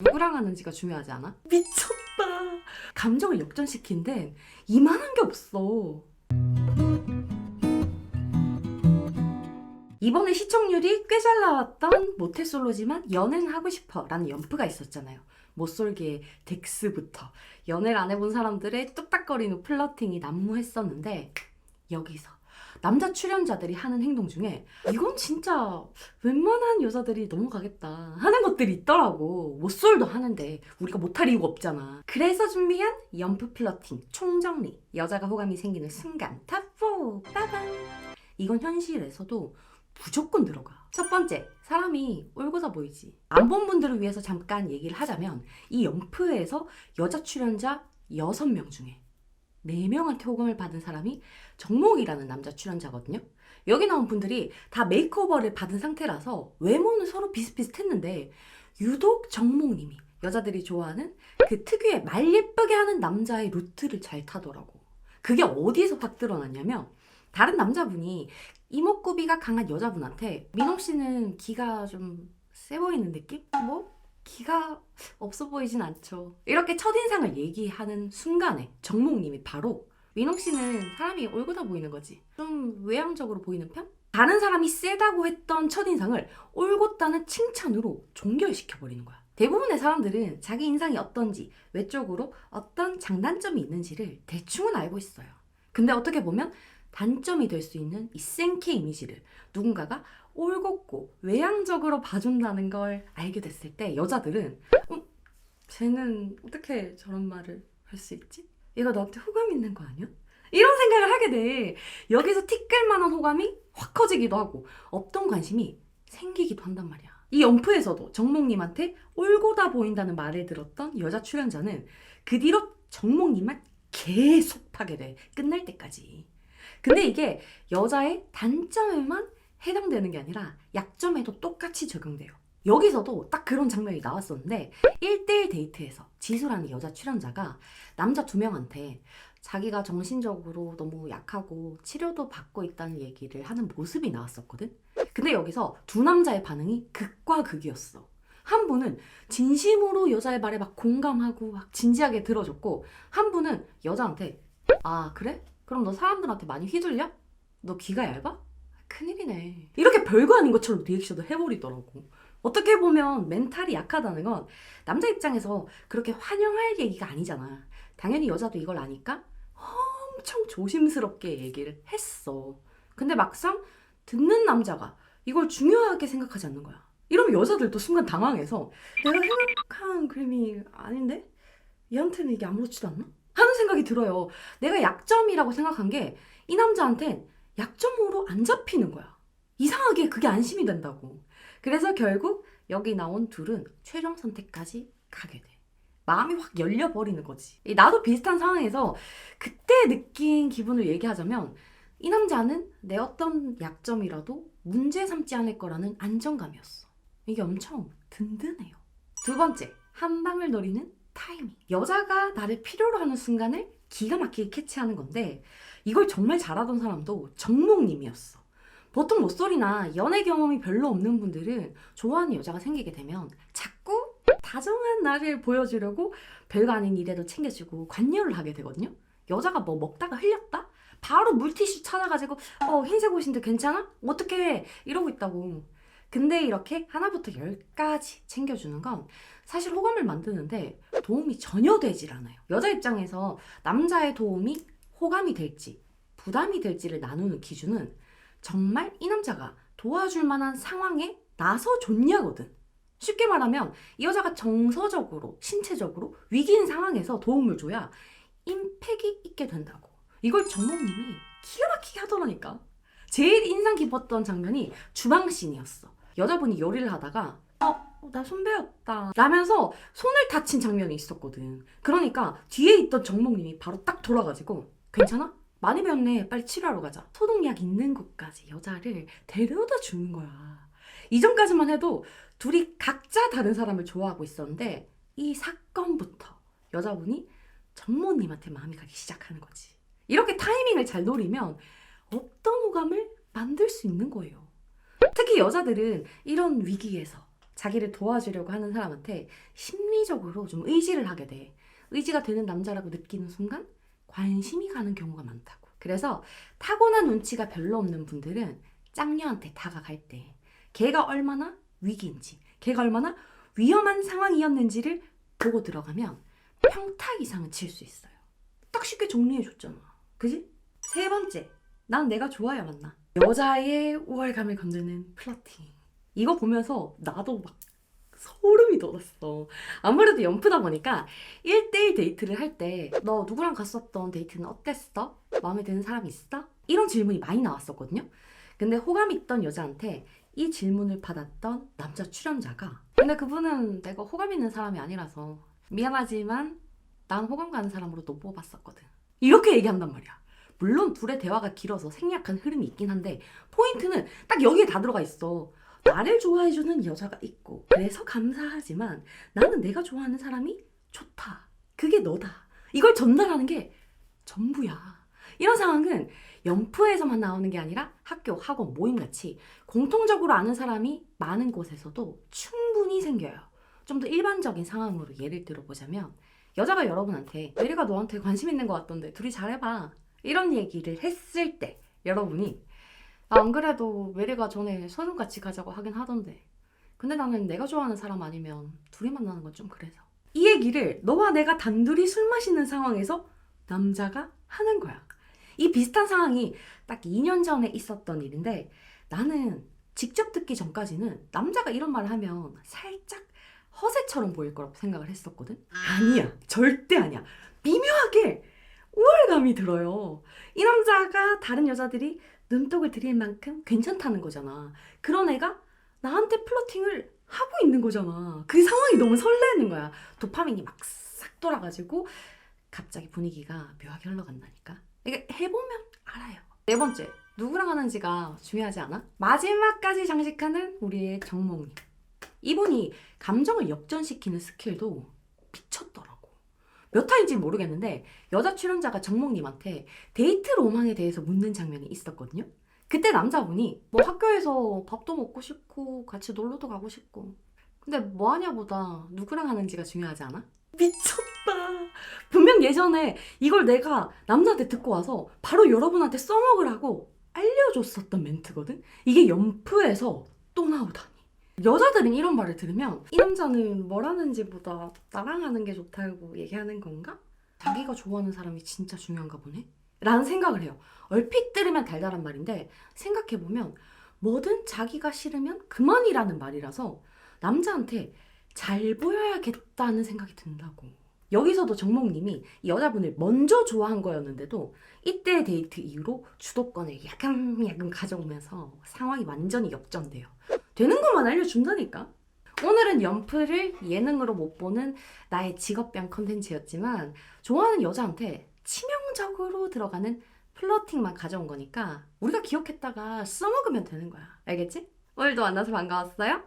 누구랑 하는지가 중요하지 않아? 미쳤다. 감정을 역전시킨 데는 이만한 게 없어. 이번에 시청률이 꽤 잘 나왔던 모태솔로지만 연애는 하고 싶어 라는 연프가 있었잖아요. 못쏠기의 덱스부터 연애를 안 해본 사람들의 뚝딱거리는 플러팅이 난무했었는데 여기서 남자 출연자들이 하는 행동 중에 이건 진짜 웬만한 여자들이 넘어가겠다 하는 것들이 있더라고 못쏠도 하는데 우리가 못할 이유가 없잖아 그래서 준비한 연프 플러팅 총정리 여자가 호감이 생기는 순간 탑4 빠밤 이건 현실에서도 무조건 들어가. 첫 번째, 사람이 올고서 보이지. 안 본 분들을 위해서 잠깐 얘기를 하자면 이 연프에서 여자 출연자 6명 중에 4명한테 호감을 받은 사람이 정목이라는 남자 출연자거든요. 여기 나온 분들이 다 메이크오버를 받은 상태라서 외모는 서로 비슷비슷했는데 유독 정목님이 여자들이 좋아하는 그 특유의 말 예쁘게 하는 남자의 루트를 잘 타더라고. 그게 어디에서 확 드러났냐면 다른 남자분이 이목구비가 강한 여자분한테 민홍 씨는 기가 좀 세 보이는 느낌? 뭐 기가 없어 보이진 않죠. 이렇게 첫인상을 얘기하는 순간에 정목님이 바로 민홍 씨는 사람이 올고다 보이는 거지. 좀 외향적으로 보이는 편? 다른 사람이 세다고 했던 첫인상을 올곧다는 칭찬으로 종결시켜버리는 거야. 대부분의 사람들은 자기 인상이 어떤지, 외적으로 어떤 장단점이 있는지를 대충은 알고 있어요. 근데 어떻게 보면 단점이 될 수 있는 이 생케 이미지를 누군가가 올곧고 외향적으로 봐준다는 걸 알게 됐을 때 여자들은 음, 쟤는 어떻게 저런 말을 할 수 있지? 얘가 너한테 호감 있는 거 아니야? 이런 생각을 하게 돼. 여기서 티끌만한 호감이 확 커지기도 하고 없던 관심이 생기기도 한단 말이야. 이 연프에서도 정목님한테 올고다 보인다는 말을 들었던 여자 출연자는 그 뒤로 정목님만 계속 파게 돼. 끝날 때까지. 근데 이게 여자의 단점에만 해당되는 게 아니라 약점에도 똑같이 적용돼요. 여기서도 딱 그런 장면이 나왔었는데 1대1 데이트에서 지수라는 여자 출연자가 남자 두 명한테 자기가 정신적으로 너무 약하고 치료도 받고 있다는 얘기를 하는 모습이 나왔었거든. 근데 여기서 두 남자의 반응이 극과 극이었어. 한 분은 진심으로 여자의 말에 막 공감하고 막 진지하게 들어줬고 한 분은 여자한테 아 그래? 그럼 너 사람들한테 많이 휘둘려? 너 귀가 얇아? 큰일이네. 이렇게 별거 아닌 것처럼 리액션을 해버리더라고. 어떻게 보면 멘탈이 약하다는 건 남자 입장에서 그렇게 환영할 얘기가 아니잖아. 당연히 여자도 이걸 아니까 엄청 조심스럽게 얘기를 했어. 근데 막상 듣는 남자가 이걸 중요하게 생각하지 않는 거야. 이러면 여자들도 순간 당황해서 내가 생각한 그림이 아닌데? 얘한테는 이게 아무렇지도 않나? 생각이 들어요. 내가 약점이라고 생각한 게 이 남자한텐 약점으로 안 잡히는 거야. 이상하게 그게 안심이 된다고. 그래서 결국 여기 나온 둘은 최종 선택까지 가게 돼. 마음이 확 열려버리는 거지. 이 나도 비슷한 상황에서 그때 느낀 기분을 얘기하자면 이 남자는 내 어떤 약점이라도 문제 삼지 않을 거라는 안정감이었어. 이게 엄청 든든해요. 두 번째, 한 방을 노리는 타이밍. 여자가 나를 필요로 하는 순간을 기가 막히게 캐치하는 건데 이걸 정말 잘하던 사람도 정목님이었어. 보통 못소리나 연애 경험이 별로 없는 분들은 좋아하는 여자가 생기게 되면 자꾸 다정한 나를 보여주려고 별거 아닌 일에도 챙겨주고 관여를 하게 되거든요. 여자가 뭐 먹다가 흘렸다? 바로 물티슈 찾아가지고 어 흰색 옷인데 괜찮아? 어떻게 이러고 있다고. 근데 이렇게 하나부터 열까지 챙겨주는 건 사실 호감을 만드는데 도움이 전혀 되질 않아요. 여자 입장에서 남자의 도움이 호감이 될지 부담이 될지를 나누는 기준은 정말 이 남자가 도와줄 만한 상황에 나서 줬냐거든. 쉽게 말하면 이 여자가 정서적으로, 신체적으로 위기인 상황에서 도움을 줘야 임팩이 있게 된다고. 이걸 정목님이 기가 막히게 하더라니까. 제일 인상 깊었던 장면이 주방씬이었어. 여자분이 요리를 하다가 어, 나 손배웠다. 라면서 손을 다친 장면이 있었거든. 그러니까 뒤에 있던 정목님이 바로 딱 돌아가지고 괜찮아? 많이 배웠네. 빨리 치료하러 가자. 소독약 있는 곳까지 여자를 데려다 주는 거야. 이전까지만 해도 둘이 각자 다른 사람을 좋아하고 있었는데 이 사건부터 여자분이 정모님한테 마음이 가기 시작하는 거지. 이렇게 타이밍을 잘 노리면 없던 호감을 만들 수 있는 거예요. 특히 여자들은 이런 위기에서 자기를 도와주려고 하는 사람한테 심리적으로 좀 의지를 하게 돼. 의지가 되는 남자라고 느끼는 순간 관심이 가는 경우가 많다고. 그래서 타고난 눈치가 별로 없는 분들은 짝녀한테 다가갈 때 걔가 얼마나 위기인지, 걔가 얼마나 위험한 상황이었는지를 보고 들어가면 평타 이상은 칠 수 있어요. 딱 쉽게 정리해 줬잖아. 그지? 세 번째, 난 내가 좋아야 만나. 여자의 우월감을 건드는 플러팅. 이거 보면서 나도 막 소름이 돋았어. 아무래도 연프다 보니까 1대1 데이트를 할 때 너 누구랑 갔었던 데이트는 어땠어? 마음에 드는 사람 있어? 이런 질문이 많이 나왔었거든요. 근데 호감 있던 여자한테 이 질문을 받았던 남자 출연자가 근데 그분은 내가 호감 있는 사람이 아니라서 미안하지만 난 호감 가는 사람으로 너 뽑았었거든. 이렇게 얘기한단 말이야. 물론 둘의 대화가 길어서 생략한 흐름이 있긴 한데 포인트는 딱 여기에 다 들어가 있어. 나를 좋아해주는 여자가 있고 그래서 감사하지만 나는 내가 좋아하는 사람이 좋다. 그게 너다. 이걸 전달하는 게 전부야. 이런 상황은 연프에서만 나오는 게 아니라 학교, 학원, 모임 같이 공통적으로 아는 사람이 많은 곳에서도 충분히 생겨요. 좀 더 일반적인 상황으로 예를 들어보자면 여자가 여러분한테 메리가 너한테 관심 있는 것 같던데 둘이 잘해봐 이런 얘기를 했을 때 여러분이 아, 안 그래도 메리가 전에 소നും 같이 가자고 하긴 하던데 근데 나는 내가 좋아하는 사람 아니면 둘이 만나는 건 좀 그래서 이 얘기를 너와 내가 단둘이 술 마시는 상황에서 남자가 하는 거야 이 비슷한 상황이 딱 2년 전에 있었던 일인데 나는 직접 듣기 전까지는 남자가 이런 말을 하면 살짝 허세처럼 보일 거라고 생각을 했었거든. 아니야. 절대 아니야. 미묘하게 우월감이 들어요. 이 남자가 다른 여자들이 눈독을 들일 만큼 괜찮다는 거잖아. 그런 애가 나한테 플러팅을 하고 있는 거잖아. 그 상황이 너무 설레는 거야. 도파민이 막 싹 돌아가지고 갑자기 분위기가 묘하게 흘러간다니까. 이게 해보면 알아요. 네 번째, 누구랑 하는지가 중요하지 않아? 마지막까지 장식하는 우리의 정몽님. 이분이 감정을 역전시키는 스킬도 미쳤더라고. 몇 화인지 모르겠는데 여자 출연자가 정몽님한테 데이트 로망에 대해서 묻는 장면이 있었거든요. 그때 남자분이 뭐 학교에서 밥도 먹고 싶고 같이 놀러도 가고 싶고 근데 뭐 하냐보다 누구랑 하는지가 중요하지 않아? 미쳤다. 분명 예전에 이걸 내가 남자한테 듣고 와서 바로 여러분한테 써먹으라고 알려줬었던 멘트거든? 이게 연프에서 또 나오다니. 여자들은 이런 말을 들으면 이 남자는 뭘 하는지보다 나랑 하는 게 좋다고 얘기하는 건가? 자기가 좋아하는 사람이 진짜 중요한가 보네? 라는 생각을 해요. 얼핏 들으면 달달한 말인데 생각해보면 뭐든 자기가 싫으면 그만이라는 말이라서 남자한테 잘 보여야겠다는 생각이 든다고. 여기서도 정목님이 이 여자분을 먼저 좋아한 거였는데도 이때 데이트 이후로 주도권을 야금야금 가져오면서 상황이 완전히 역전돼요. 되는 것만 알려준다니까. 오늘은 연프를 예능으로 못 보는 나의 직업병 컨텐츠였지만 좋아하는 여자한테 치명적으로 들어가는 플러팅만 가져온 거니까 우리가 기억했다가 써먹으면 되는 거야. 알겠지? 오늘도 만나서 반가웠어요.